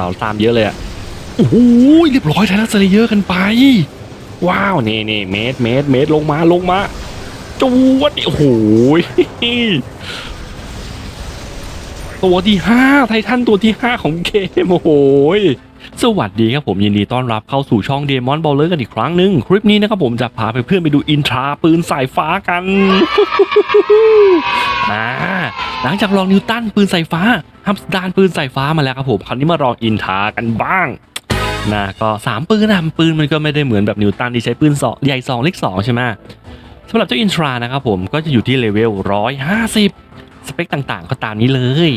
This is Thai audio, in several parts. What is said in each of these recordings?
สาวตามเยอะเลยอะโอ้โหเรียบร้อยไททัสเลเยอร์กันไป ว้าวนี่นี่เมตรเมตรเมตรลงมาลงมาจวดโอ้โหตัวที่5ไททันตัวที่5ของเกมโอ้โหยสวัสดีครับผมยินดีต้อนรับเข้าสู่ช่องเดมอนบอลเลอร์กันอีกครั้งหนึ่งคลิปนี้นะครับผมจะพาเพื่อนๆไปดูอินทราปืนสายฟ้ากันอ่า หลังจากลองนิวตันปืนสายฟ้าฮัมสดานปืนสายฟ้ามาแล้วครับผมคราวนี้มาลองอินทรากันบ้างนะก็สามปืนนะปืนมันก็ไม่ได้เหมือนแบบนิวตันที่ใช้ปืนสองใหญ่สองเล็กสองใช่ไหมสำหรับเจ้าอินทรานะครับผมก็จะอยู่ที่เลเวลร้อยห้าสิบสเปคต่างๆ ก็ตามนี้เลย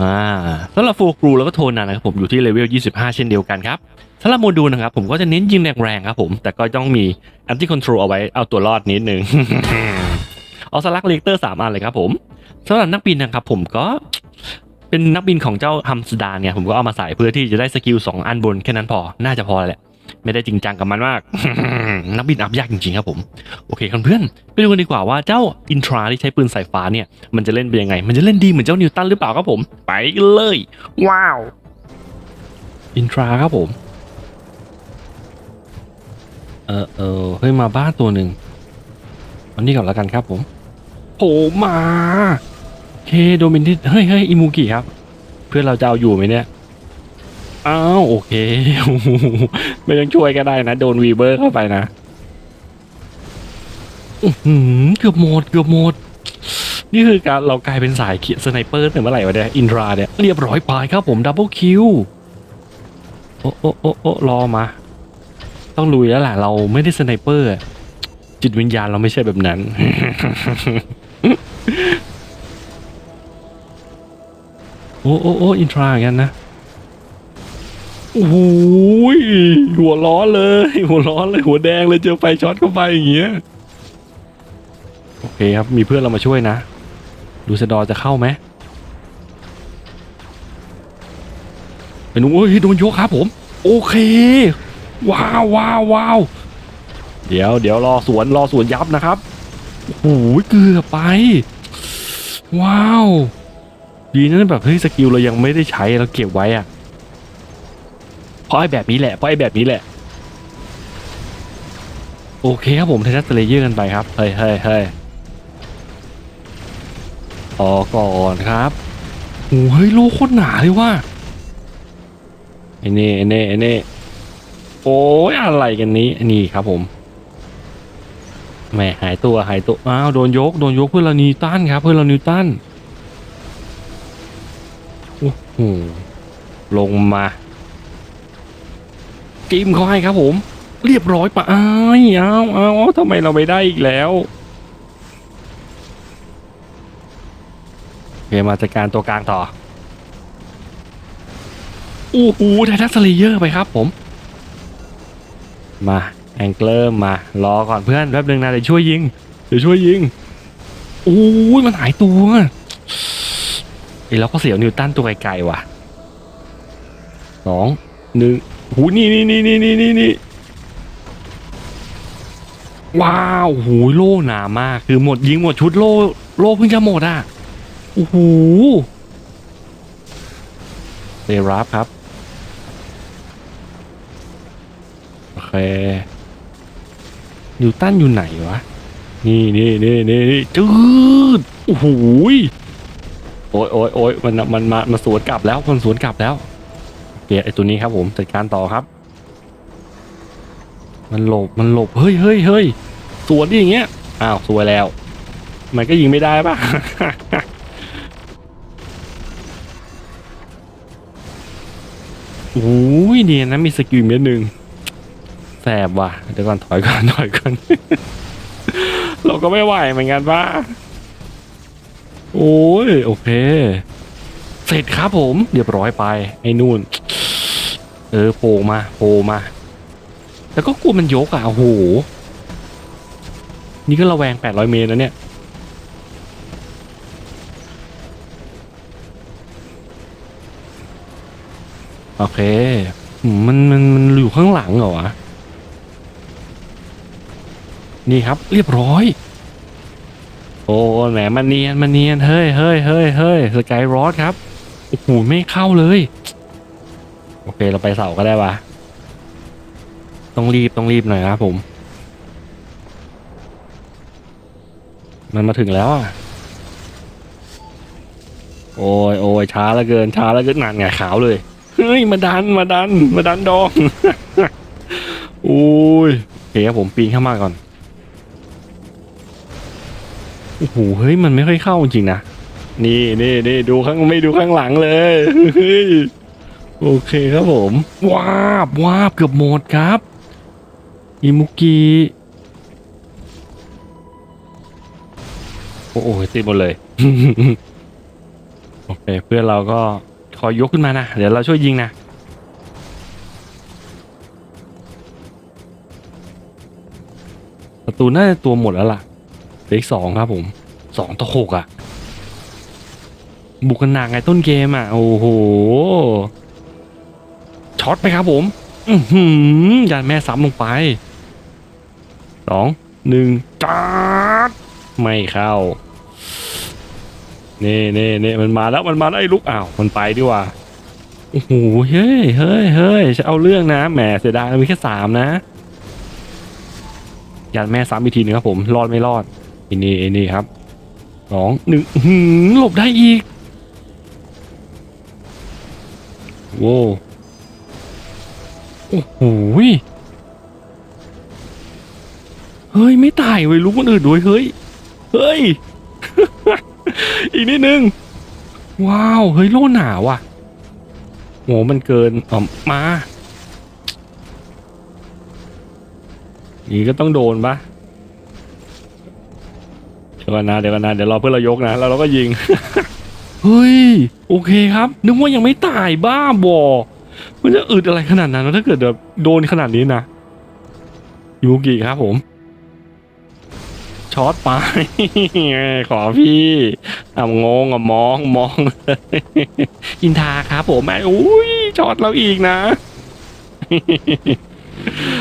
อ่าสำหรับโฟกรูแล้วก็โทนนะครับผมอยู่ที่เลเวล 25 เช่นเดียวกันครับสำหรับโมดูลนะครับผมก็จะเน้นยิงแรงๆครับผมแต่ก็ต้องมีแอนตี้คอนโทรลเอาไว้เอาตัวรอดนิดนึง เอาสลักเลกเตอร์สามอันเลยครับผมสำหรับนักบินนะครับผมก็เป็นนักบินของเจ้าฮัมสดานเนี่ยผมก็เอามาใส่เพื่อที่จะได้สกิล2อันบนแค่นั้นพอน่าจะพอแหละไม่ได้จริงจังกับมันมาก นักบินอัพยากจริงๆครับผม โอเคครับเพื่อนไปดูกันดีกว่าว่าเจ้าอินทราที่ใช้ปืนสายฟ้าเนี่ย มันจะเล่นเป็นยังไง มันจะเล่นดีเหมือนเจ้านิวตันหรือเปล่าครับผม ไปกันเลย ว้าว อินทราครับผม เออเออเฮ้ยมาบ้านตัวหนึ่งอันนี้ก่อนแล้วกันครับผม ผล่มาเคโดมินที่เฮ้ยเฮ้ยอิมูกิครับ เพื่อนเราจะเอาอยู่ไหมเนี่ยอ้าวโอเค ไม่ต้องช่วยก็ได้นะ โดนวีเบอร์เข้าไปนะอื้อหือเกือบหมดเกือบหมด นี่คือการเรากลายเป็นสายเขียนสไนเปอร์ตั้งแต่เมื่อไหร่วะเนี่ยอินทราเนี่ยเรียบร้อยไปครับผมดับเบิลคิวโอ้โอ้โอ้โอ้รอมา ต้องลุยแล้วแหละเราไม่ได้สไนเปอร์จิตวิญญาณเราไม่ใช่แบบนั้น โอ้โอ้โอ้อินทราอย่างนั้นนะโอ้โหยหัวร้อนเลย หัวร้อนเลยหัวแดงเลยเจอไฟช็อตเข้าไปอย่างเงี้ยโอเคครับมีเพื่อนเรามาช่วยนะดูสดอร์จะเข้าไหมเป็นหนุ่มเอ้ยโดนยกครับผม โอเค ว้าวว้าวว้าวเดี๋ยวเดี๋ยวรอสวนรอสวนยับนะครับโอ้โหเกือบไป ว้าว ดีนะแบบเฮ้ยสกิลเรายังไม่ได้ใช้เราเก็บไว้อะเพราะไอ้แบบนี้แหละเพราะไอ้แบบนี้แหละ โอเคครับผมไททัสเลเยอร์กันไปครับเฮ้ยเฮ้ยเฮ้ยต่อก่อนครับโอ้เฮ้ยโลโคตรหนาเลยว่าไอ้นี่ไอ้นี่ไอ้นี่โอ้ยอะไรกันนี้นี่ครับผมแหม่หายตัวหายตัวอ้าวโดนยกโดนยกเพื่อนเรานิวตันครับ เพื่อนเรานิวตัน ลงมากิมเขาให้ครับผม เรียบร้อยปะอ้ายอ้าวอ้าวทำไมเราไม่ได้อีกแล้วโอเคมาจัดการตัวกลางต่อโอ้โหไททัสเลเยอร์ไปครับผม มาแองเกิลมารอก่อนเพื่อนแป๊บนึงนะเดี๋ยวช่วยยิง เดี๋ยวช่วยยิงโอ้ยมันหายตัว เราก็เสียวนิวตันตัวไกลๆว่ะสองหนึ่งหูนี่นี่นี่นี่นี่นี่นี่ว้าวหูโล่หนามากคือหมดยิงหมดชุดโล่โล่เพิ่งจะหมดอะโอ้โหเซรับครับโอเคนิวตันอยู่ไหนวะ นี่นี่นี่นี่นี่จืดโอ้โห โอ้ยโอ้ยโอ้ยมันมันมามาสวนกลับแล้วมันสวนกลับแล้วเกียไอตัวนี้ครับผมจัดการต่อครับ มันหลบมันหลบเฮ้ยเฮ้ยเฮ้ยสวนดิอย่างเงี้ยอ้าวสวยแล้ว มันก็ยิงไม่ได้ปะโอ้ยเนียนนะมีสกิลเม็ดหนึ่งแสบว่ะเดี๋ยวก่อนถอยก่อนถอยก่อนเราก็ไม่ไหวเหมือนกันป่ะ โอ้ยโอเค เสร็จครับผมเรียบร้อยไปไอ้นู่น เออโผล่มาโผล่มา แล้วก็กลัวมันยกอะโอ้โหนี่ก็ระแวง 800 เมตรแล้วเนี่ย โอเค มันมันมันอยู่ข้างหลังเหรอวะ นี่ครับเรียบร้อย โอ้แหมมันเนียนมันเนียนเฮ้ยเฮ้ยเฮ้ยเฮ้ยสกายรอดครับโอ้โหไม่เข้าเลย โอเคเราไปเสาก็ได้วะต้องรีบต้องรีบหน่อยครับผม มันมาถึงแล้วอะโอ้ยโอ้ยช้าเหลือเกินช้าเหลือเกินนานไงขาวเลยเฮ้ยมาดันมาดันมาดันดองโอ้ยโอเคครับผมปีนเข้ามาก่อน โอ้โหเฮ้ยมันไม่ค่อยเข้าจริงนะนี่นี่นี่ดูข้างไม่ดูข้างหลังเลยโอเคครับผมวาบวาบเกือบหมดครับอิมุกิโอ้โหติดหมดเลยโอเคเพื่อนเราก็คอยยกขึ้นมานะเดี๋ยวเราช่วยยิงนะประตูน่าจะตัวหมดแล้วล่ะ เลืออีกสองครับผมสองต่อหกอะ บุกกันหนักไงต้นเกมอะ โอ้โหช็อตไปครับผม อือยานแม่ซ้ำลงไปสองหนึ่งจัดไม่เข้านี่นี่นี่มันมาแล้วมันมาแล้วไอ้ลูกอ้าวมันไปดีกว่าโอ้โหเฮ้ยเฮ้ยเฮ้ยจะเอาเรื่องนะแหมเสียดายมีแค่สามนะยานแม่ซ้ำอีกทีหนึงครับผม รอดไม่รอด อ้นี่อ้นี่ครับสองหนึ่งหือหลบได้อีกโว้โอ้โหเฮ้ย ไม่ตายเว้ยรู้คนอื่นด้วยเฮ้ย เฮ้ย อีกนิดนึง ว้าว เฮ้ย โล่หนาว่ะโหมันเกินอ๋อมา นี่ก็ต้องโดนปะ ยวก่อนนะเดี๋ยวก่อนนะเดี๋ยวรอเพื่อนเรายกนะแล้วเราก็ยิงเฮ้ยโอเคครับ นึกว่ายังไม่ตายบ้าบอมันจะอึดอะไรขนาดนั้นวถ้าเกิดแบบโดนขนาดนี้นะยูกิครับผมช็อตไปขอพี่อะงงอะมองมองอินทาครับผมแม่อุ้ยช็อตเราอีกนะ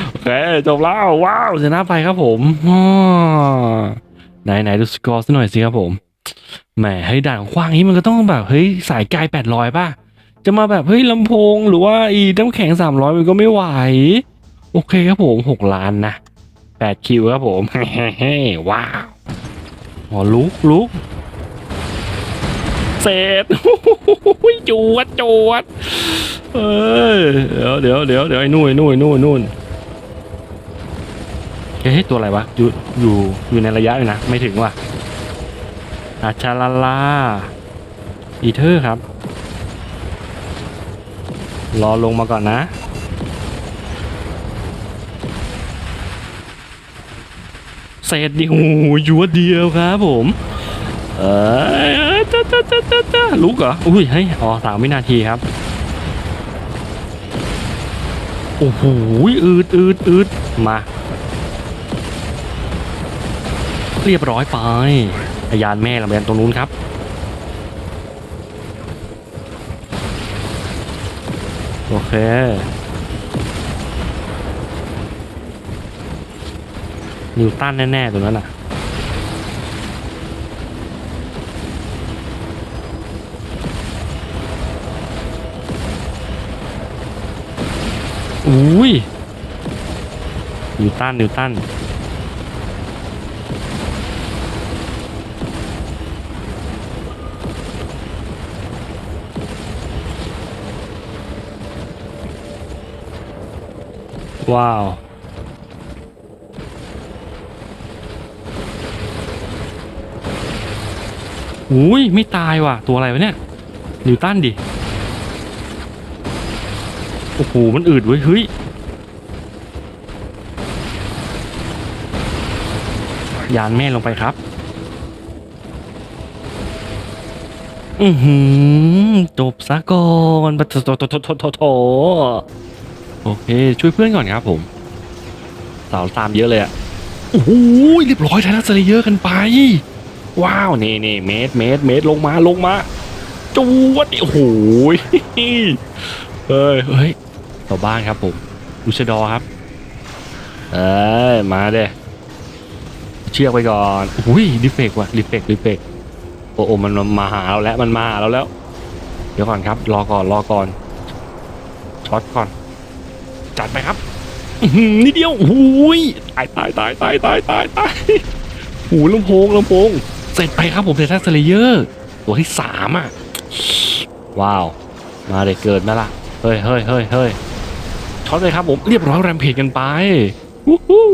โอเคจบแล้วว้าวชนะไปครับผมอ้อ ไหนไหนดูสกอร์สักหน่อยสิครับผมแหมเฮ้ยด่านขว้างนี้มันก็ต้องแบบเฮ้ยสายไกลแปดร้อยป่ะ จะมาแบบเฮ้ยลำโพงหรือว่าอีน้ำแข็งสามร้อยมันก็ไม่ไหว โอเคครับผมหกล้านนะแปดคิวครับผมเฮ้ว้าวอ๋อลุกลุกเสร็จจวดจวดเอ้ยเดี๋ยวเดี๋ยวเดี๋ยวเดี๋ยวไอ้นู่นไอ้นู่นไอ้นู่นไอ้นู่น เฮ้ยตัวอะไรวะ อยู่อยู่อยู่ในระยะเลยนะ ไม่ถึงว่ะอาชาลาลา อีเทอร์ครับ รอลงมาก่อนนะเสร็จดิโอ้ยัวเดียวครับผม เออจ้าจ้าจ้าจ้าจ้าลุกเหรอ อุ้ยเฮ้ยอ๋อสามวินาทีครับ โอ้โหอืดอืดอืดมา เรียบร้อยไปพยานแม่ลำเลียงตรงนู้นครับโอเคนิวตันแน่ๆตรงนั้นอะอุ้ยนิวตันนิวตัน ว้าว อุ้ยไม่ตายว่ะ ตัวอะไรวะเนี่ย นิวตันดิ โอ้โห มันอืดเว้ย เฮ้ย ยานแม่ลงไปครับ อือหือจบซะก่อนปะโถโถโถโถโถ โถโอเค ช่วยเพื่อนก่อนครับผม สาวตามเยอะเลยอะโอ้โหเรียบร้อยไททัสเลเยอร์กันไป ว้าวนี่นี่เมตรเมตรเมตรลงมาลงมาจูวัดโอ้โหเฮ้ยเฮ้ยต่อบ้านครับผมลูชดอร์ครับเอ้ยมาเด้เชือกไปก่อนอุ้ยรีเฟกว่ะรีเฟกรีเฟกโอ้โอ้มันมาหาเราแล้วมันมาหาเราแล้ว เดี๋ยวก่อนครับ รอก่อนรอก่อนช็อตก่อน จัดไปครับอื้อหือนิดเดียวโอ้ยตายตายตายตายตายตายตายหูลำโพงลำโพงเสร็จไปครับผมเซตัสเลเยอร์ตัวที่สามอะ ว้าว มาเด็กเกิดมาละเฮ้ยเฮ้ยเฮ้ยเฮ้ยช็อตเลยครับผมเรียบร้อยแรมเพจกันไปวู้ฮู้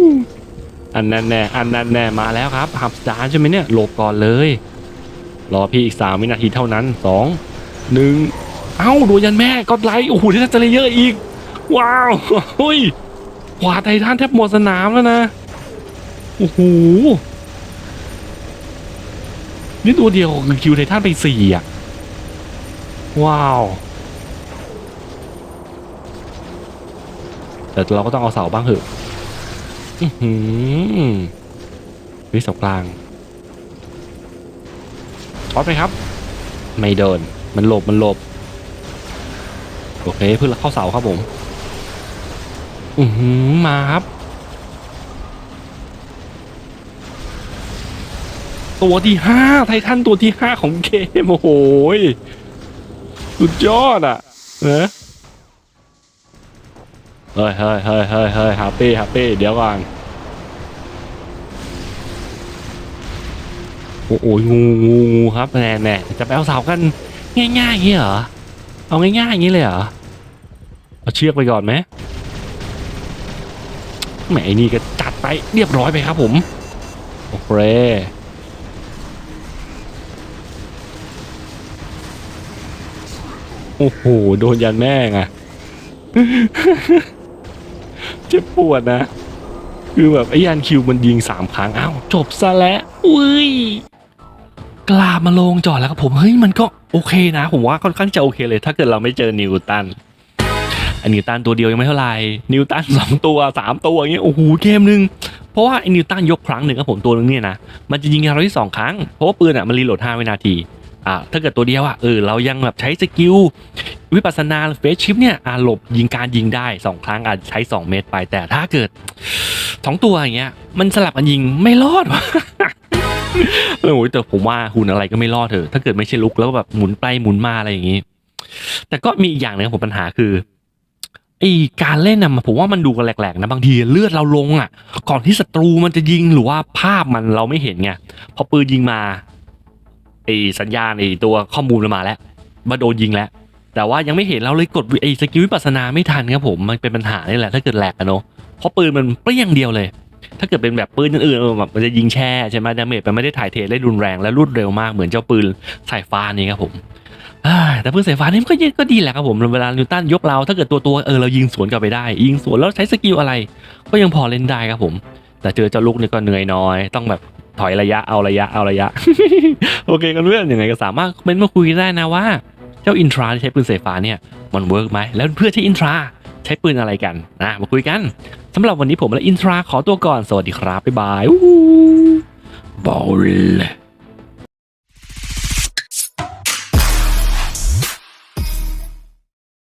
อันนั้นแน่อันนั้นแน่มาแล้วครับหับสตาร์ใช่ไหมเนี่ยหลบก่อนเลย รอพี่อีกสามวินาทีเท่านั้นสองหนึ่งเอ้าโดนยันแม่ก็ไลท์โอ้โหที่นั่นจะเลยเยอะอีก ว้าวเฮ้ยขวาไททันแทบหมดสนามแล้วนะ โอ้โห นี่ตัวเดียวคือคิวไททันไปสี่อะ ว้าว แต่เราก็ต้องเอาเสาบ้างเหอะอื้อหือวิสกลางช็อตไหมครับ ไม่โดนมันหลบ มันหลบ โอเคเพื่อเข้าเสาครับผม อือหือมาครับ ตัวที่ห้าไททันตัวที่ห้าของเกม โอ้โหยสุดยอดอะเนะเฮ้ยเฮ้ยเฮ้ยเฮ้ยเฮ้ยฮัปปี้ฮปปี้เดี๋ยวก่อนโอ้โหงูงูงูครับแน่แน่จะไปเอาเสากันง่ายๆอย่างนี้เหรอ เอาง่ายๆอย่างนี้เลยเหรอ เอาเชือกไปก่อนไหม แหมไอ้นี่ก็จัดไปเรียบร้อยไปครับผมโอเคโอ้โห โดนยันแม่งอะเจ็บปวดนะ คือแบบไอ้ยันคิวมันยิงสามครั้งอ้าวจบซะแล้วอุ้ยกล้ามาลงจอดแล้วครับผม เฮ้ย มันก็โอเคนะ ผมว่าค่อนข้างจะโอเคเลย ถ้าเกิดเราไม่เจอนิวตัน นนิวตันตัวเดียวยังไม่เท่าไหร่นิวตันสองตัวสามตัวอย่างเงี้ยโอ้โหเกมหนึ่งเพราะว่าไอ้นิวตันยกครั้งหนึ่งครับผมตัวนึงเนี่ยนะมันจะยิงเราที่สองครั้งเพราะว่าปืนอะมันรีโหลดห้าวินาทีอ่าถ้าเกิดตัวเดียวอะเออเรายังแบบใช้สกิลวิปัสนาเฟสชิปเนี่ยอาหลบยิงการยิงได้สองครั้งอาจใช้2เมตรไปแต่ถ้าเกิดสองตัวอย่างเงี้ยมันสลับกันยิงไม่รอดวะเออโอ้ยแต่ผมว่าหุ่นอะไรก็ไม่รอดเถอะถ้าเกิดไม่ใช่ลุกแล้วแบบหมุนไปหมุนมาอะไรอย่างงี้ แต่ก็มีอีกอย่างนึงผมปัญหาคือ ไอการเล่นน่ะผมว่ามันดูกันแหลกๆนะบางทีเลือดเราลงอะ ก่อนที่ศัตรูมันจะยิงหรือว่าภาพมันเราไม่เห็นไงพอปืนยิงมาไอสัญญาณไอตัวข้อมูลมันมาแล้วมาโดนยิงแล้ว แต่ว่ายังไม่เห็นเราเลยกดไอ้สกิลวิปัสสนาไม่ทันครับผมมันเป็นปัญหานี่แหละถ้าเกิดแหลกอะเนาะเพราะปืนมันเปรี้ยงเดียวเลย ถ้าเกิดเป็นแบบปืนอื่นๆแบบมันจะยิงแช่ใช่ไหมดาเมจมันไม่ได้ถ่ายเทได้รุนแรงและรวดเร็วมากเหมือนเจ้าปืนสายฟ้านี่ครับผม แต่ปืนสายฟ้านี่มันก็ยิงก็ดีแหละครับผมเวลานิวตันยกเราถ้าเกิดตัวตัวเออเรายิงสวนกลับไปได้ ยิงสวนแล้วใช้สกิลอะไร ก็ยังพอเล่นได้ครับผม แต่เจอเจ้าลูกนี่ก็เหนื่อยน้อย ต้องแบบถอยระยะเอาระยะเอาระยะ โอเคกันเพื่อนยังไงก็สามารถคอมเมนต์มาคุยได้นะว่า เจ้าอินทราที่ใช้ปืนสายฟ้าเนี่ยมันเวิร์กไหมแล้วเพื่อที่อินทราใช้ปืนอะไรกันนะมาคุยกันสำหรับวันนี้ผมและอินทราขอตัวก่อนสวัสดีครับบ๊ายบายบอล